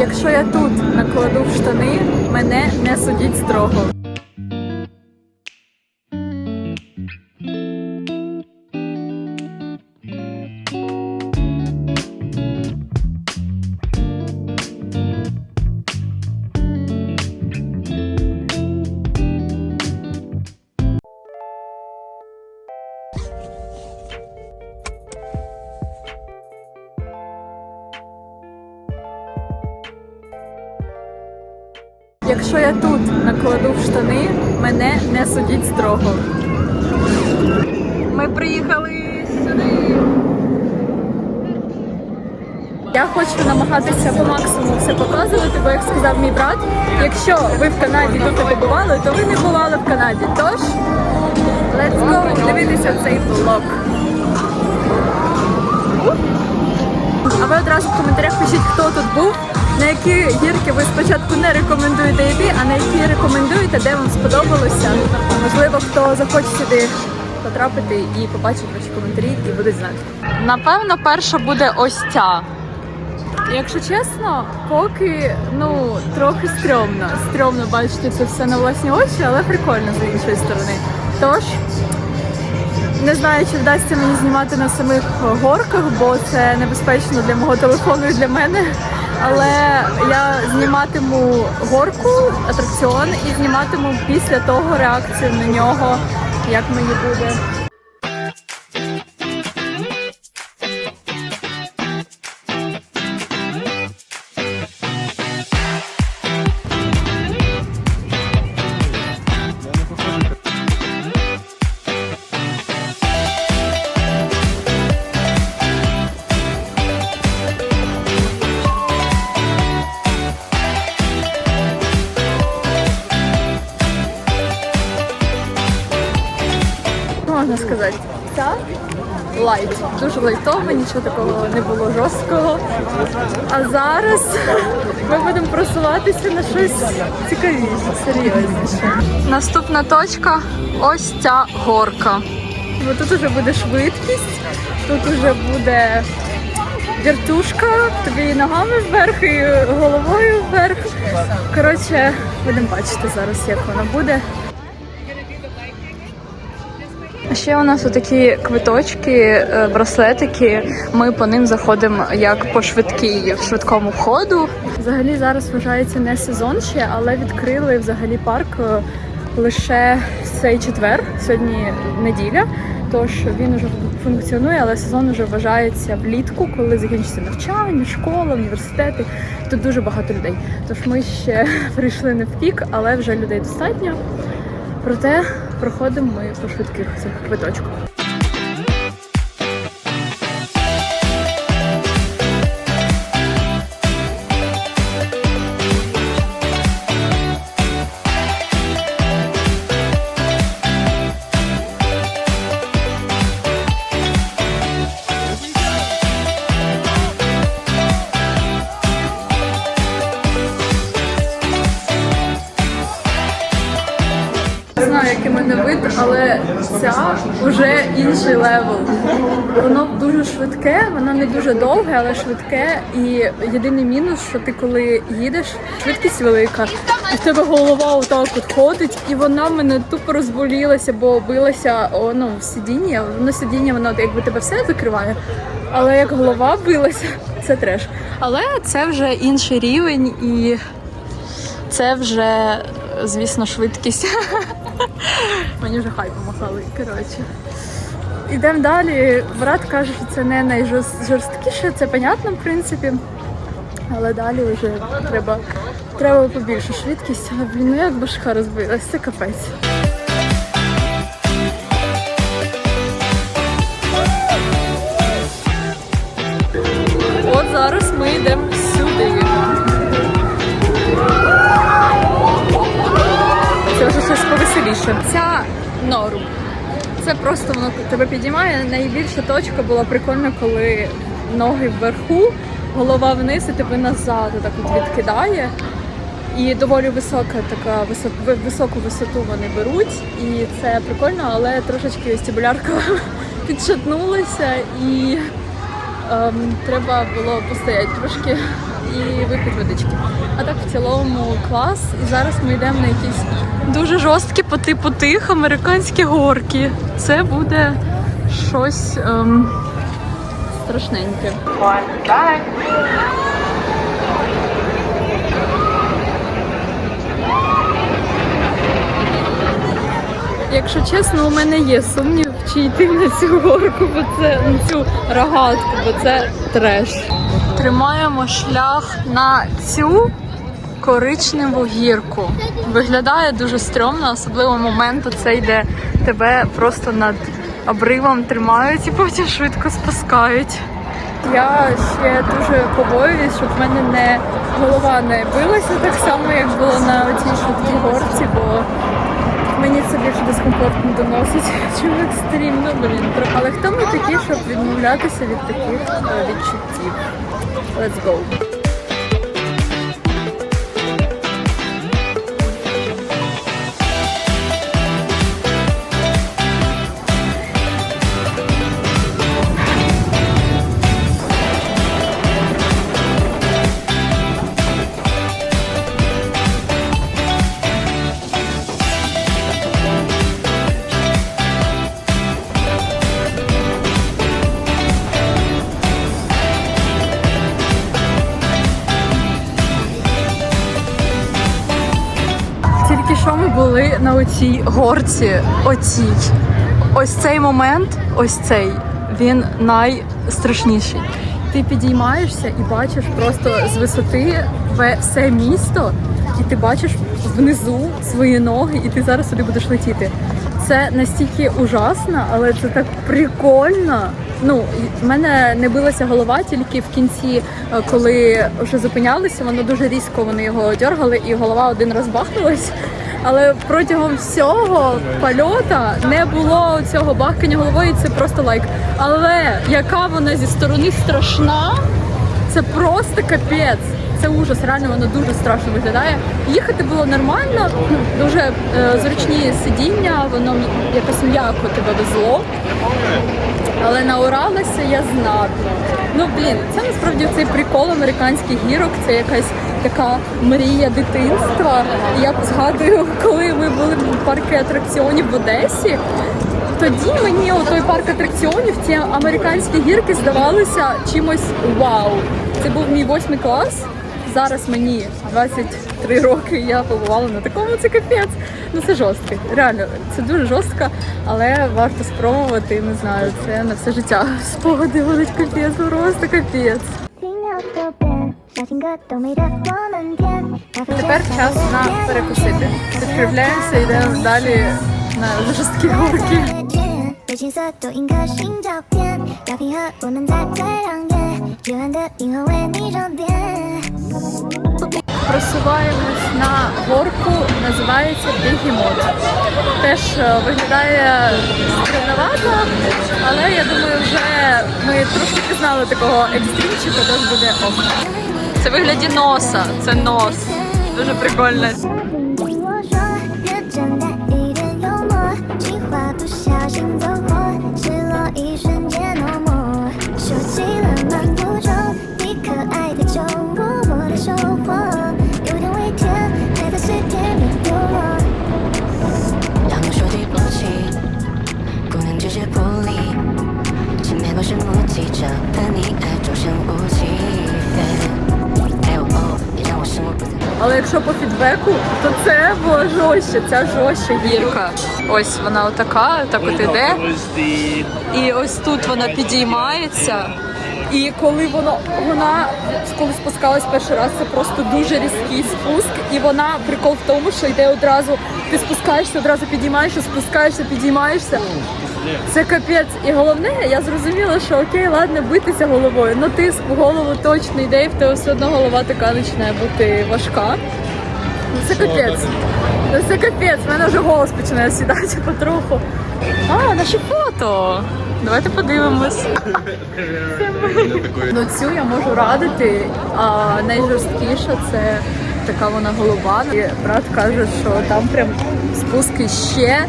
Якщо я тут накладу в штани, мене не судіть строго. Якщо я тут накладу в штани, мене не судіть строго. Ми приїхали сюди. Я хочу намагатися по максимуму все показувати, бо як сказав мій брат, якщо ви в Канаді тут не побували, то ви не бували в Канаді. Тож, let's go дивитися цей влог. А ви одразу в коментарях пишіть, хто тут був, на які гірки ви спочатку не рекомендуєте йти, а на які рекомендуєте, де вам сподобалося. Можливо, хто захоче сюди потрапити і побачить ваші коментарі і будуть знати. Напевно, перша буде ось ця. Якщо чесно, поки ну трохи стрьомно. Стрьомно бачити це все на власні очі, але прикольно з іншої сторони. Тож не знаю, чи вдасться мені знімати на самих горках, бо це небезпечно для мого телефону і для мене. Але я зніматиму горку, атракціон і зніматиму після того реакцію на нього, як мені буде. Лайт. Дуже лайтова, нічого такого не було жорсткого. А зараз ми будемо просуватися на щось цікавіше, серйозніше. Наступна точка ось ця горка. Бо тут уже буде швидкість, тут уже буде вертушка, тобі ногами вверх, і головою вверх. Коротше, будемо бачити зараз, як воно буде. Ще у нас такі квиточки, е, браслетики. Ми по ним заходимо як по швидкій в швидкому входу. Взагалі зараз вважається не сезон ще, але відкрили взагалі парк е, лише цей четвер. Сьогодні неділя. Тож він уже функціонує, але сезон вже вважається влітку, коли закінчиться навчання, школа, університети. Тут дуже багато людей. Тож ми ще прийшли не в пік, але вже людей достатньо. Проте проходимо ми по швидких цих квиточках. Інший левел. Воно дуже швидке, воно не дуже довге, але швидке. І єдиний мінус, що ти коли їдеш, швидкість велика, і в тебе голова отак от ходить, і вона мене тупо розболілася, бо билася о, ну, в сидіння. Воно сидіння, воно якби тебе все закриває. Але як голова билася, це треш. Але це вже інший рівень і це вже, звісно, швидкість. Мені вже хай помахали. Коротше. Ідемо далі. Брат каже, що це не найжорсткіше, це понятно, в принципі. Але далі вже треба, треба побільше швидкість. Але блін, ну як башка розбилась, це капець. От зараз ми йдемо сюди. Це вже щось повеселіше. Ця норм. Це просто воно тебе підіймає. Найбільша точка була прикольна, коли ноги вверху, голова вниз і тебе назад так от відкидає. І доволі висока така висок- високу висоту вони беруть, і це прикольно, але трошечки вестибулярка підшатнулася і ем, треба було постояти трошки і випити водички. А так в цілому клас. І зараз ми йдемо на якісь дуже жорсткі по типу тих американські горки. Це буде щось ем, страшненьке. Якщо чесно, у мене є сумнів, чи йти на цю горку, бо це на цю рогатку, бо це треш. Тримаємо шлях на цю коричневу гірку. Виглядає дуже стрьомно, особливо моменту це йде тебе просто над обривом тримають і потім швидко спускають. Я ще дуже побоююсь, щоб в мене не голова не билася так само, як було на цій швидкій горці, бо Мені це більш дискомфортно доносить, чим екстрім. Ну, блін. Але хто ми такі, щоб відмовлятися від таких е, відчуттів? Let's go. Оцій горці, оцій. Ось цей момент, ось цей, він найстрашніший. Ти підіймаєшся і бачиш просто з висоти все місто, і ти бачиш внизу свої ноги, і ти зараз сюди будеш летіти. Це настільки ужасно, але це так прикольно. Ну, в мене не билася голова тільки в кінці, е, коли вже зупинялися, воно дуже різко вони його дергали, і голова один раз бахнулась. Але протягом всього польота не було цього бахкання головою, це просто лайк. Але яка вона зі сторони страшна, це просто капець. Це ужас, реально воно дуже страшно виглядає. Їхати було нормально, дуже е, зручні сидіння, воно якось м'яко тебе везло. Але наоралася я знатно. Ну блін, це насправді цей прикол американських гірок. Це якась така мрія дитинства. Я згадую, коли ми були в парку атракціонів в Одесі. Тоді мені той парк атракціонів, ці американські гірки здавалися чимось вау. Це був мій восьмий клас. Зараз мені 23 роки. Я побувала на такому. Це капець. Ну це жорстко. Реально, це дуже жорстко, але варто спробувати. Не знаю, це на все життя. Спогади будуть капець, просто капець. Тепер час на перекусити. Підкривляємося, йдемо далі на жорсткі горки. Просуваємось на горку, називається Бігімот. Теж е, виглядає складновато, але я думаю, вже ми трошки пізнали такого екстримчика, тож буде ок. Це вигляді носа, це нос. Дуже прикольно. По то це було жорстче, ця жорстча гірка. Ось вона отака, так от іде. І ось тут вона підіймається. І коли воно вона коли спускалась перший раз, це просто дуже різкий спуск. І вона прикол в тому, що йде одразу, ти спускаєшся, одразу підіймаєшся, спускаєшся, підіймаєшся. Це капець. І головне, я зрозуміла, що окей, ладно, битися головою. Ну тиск в голову точно йде, і в тебе все одно голова така починає бути важка. Ну це капець. Ну це капець, в мене вже голос починає сідати потроху. А, наші фото. Давайте подивимось. Ну цю я можу радити, а найжорсткіша це така вона голова. І брат каже, що там прям спуски ще,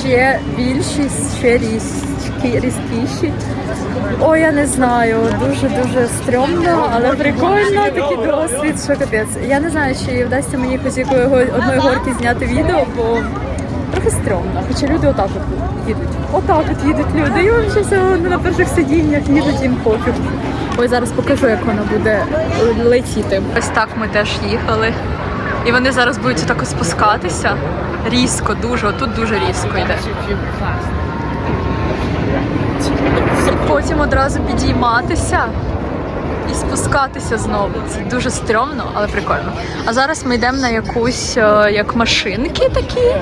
ще більші, ще різкі, різкіші. Ой, я не знаю, дуже дуже стрьомно, але прикольно такий досвід, що капець. Я не знаю, чи вдасться мені хоч якої одної горки зняти відео, бо трохи стрьомно. Хоча люди отак от їдуть. Отак от їдуть люди. І взагалі все на перших сидіннях їдуть їм пофіг. Ой, зараз покажу, як вона буде летіти. Ось так ми теж їхали. І вони зараз будуть отак ось спускатися. Різко, дуже, отут дуже різко йде. Потім одразу підійматися і спускатися знову. Це дуже стрьомно, але прикольно. А зараз ми йдемо на якусь е, як машинки такі,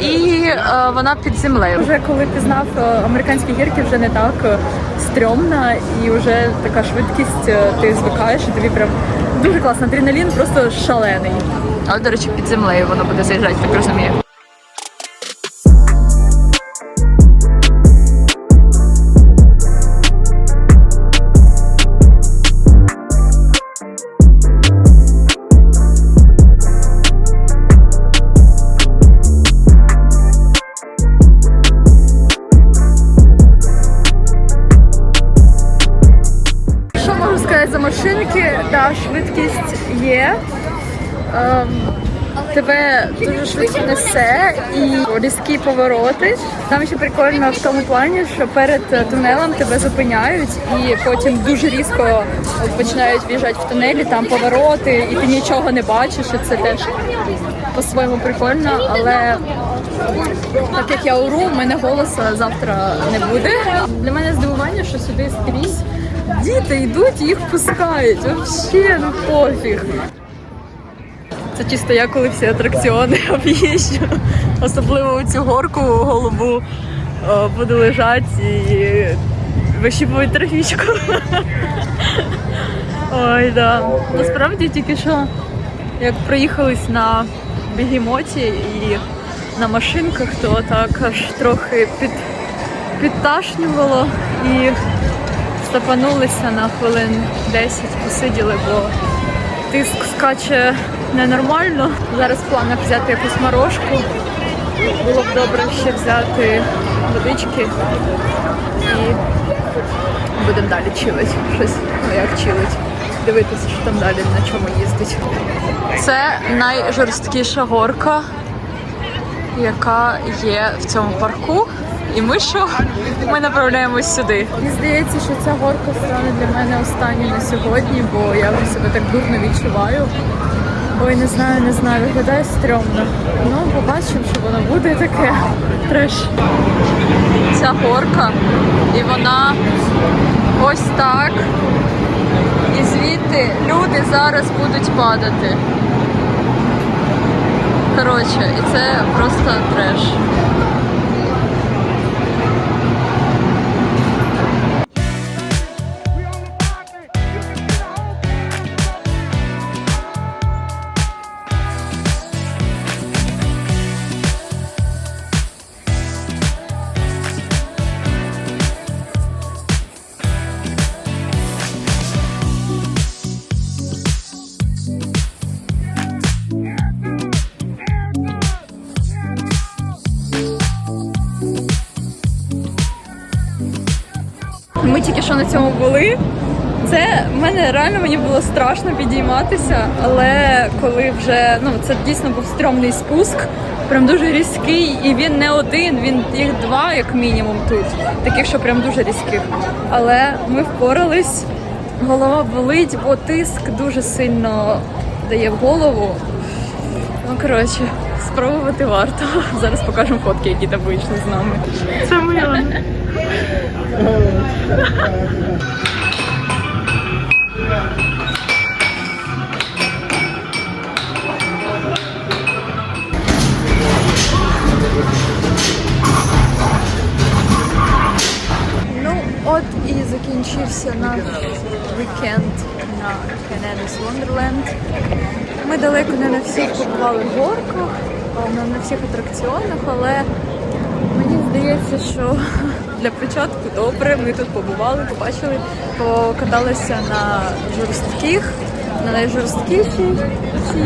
і е, вона під землею. Вже коли пізнав е, американські гірки, вже не так стрьомна, і вже така швидкість, ти звикаєш, і тобі прям дуже класно. Адреналін просто шалений. Але, до речі, під землею воно буде заїжджати, так розумію. Швидко і різкі повороти. Там ще прикольно в тому плані, що перед тунелем тебе зупиняють і потім дуже різко починають в'їжджати в тунелі, там повороти, і ти нічого не бачиш. І це теж по-своєму прикольно, але так як я уру, в мене голоса завтра не буде. Для мене здивування, що сюди скрізь діти йдуть їх пускають. Взагалі, ну пофіг. Це чисто я, коли всі атракціони об'їжджу. Особливо цю горку голубу буду лежати і вищіпувати трофічку. Ой, да. Насправді тільки що як проїхались на бігемоті і на машинках, то так аж трохи під, підташнювало і стопанулися на хвилин 10, посиділи, бо тиск скаче ненормально. Зараз в планах взяти якусь морожку. Було б добре ще взяти водички і будемо далі чилить. Щось, ну як чилить. Дивитися, що там далі на чому їздить. Це найжорсткіша горка, яка є в цьому парку. І ми що? Ми направляємось сюди. Мені здається, що ця горка стане для мене останньою на сьогодні, бо я вже себе так дурно відчуваю. Ой, не знаю, не знаю, виглядає стрьомно. Ну, побачимо, що воно буде таке. Треш. Ця горка, і вона ось так. І звідти люди зараз будуть падати. Коротше, і це просто треш. Що на цьому були. Це в мене реально мені було страшно підійматися, але коли вже ну це дійсно був стрьомний спуск, прям дуже різкий, і він не один, він їх два, як мінімум, тут, таких, що прям дуже різких. Але ми впорались, голова болить, бо тиск дуже сильно дає в голову. Ну коротше, спробувати варто. Зараз покажемо фотки, які там вийшли з нами. Це моя. Ну, от і закінчився наш вікенд на Canada's Wonderland. Ми далеко не на всіх побували в горках, не на всіх атракціонах, але мені здається, що для початку добре. Ми тут побували, побачили, покаталися на жорстких, на найжорсткішій цій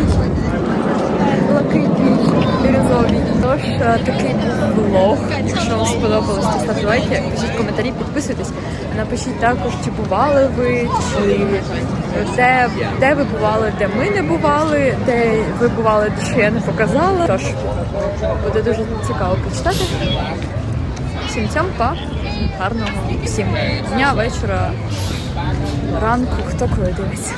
блакитній бірюзовій. Тож е, такий був. Якщо вам сподобалось, то ставте лайки, пишіть коментарі, підписуйтесь. Napишіть також, чи бували ви, чи де, де ви бували, де ми не бували, де ви бували, де що я не показала. Тож буде дуже цікаво почитати. Всім цям, па, гарного всім дня, вечора, ранку, хто коли дивиться.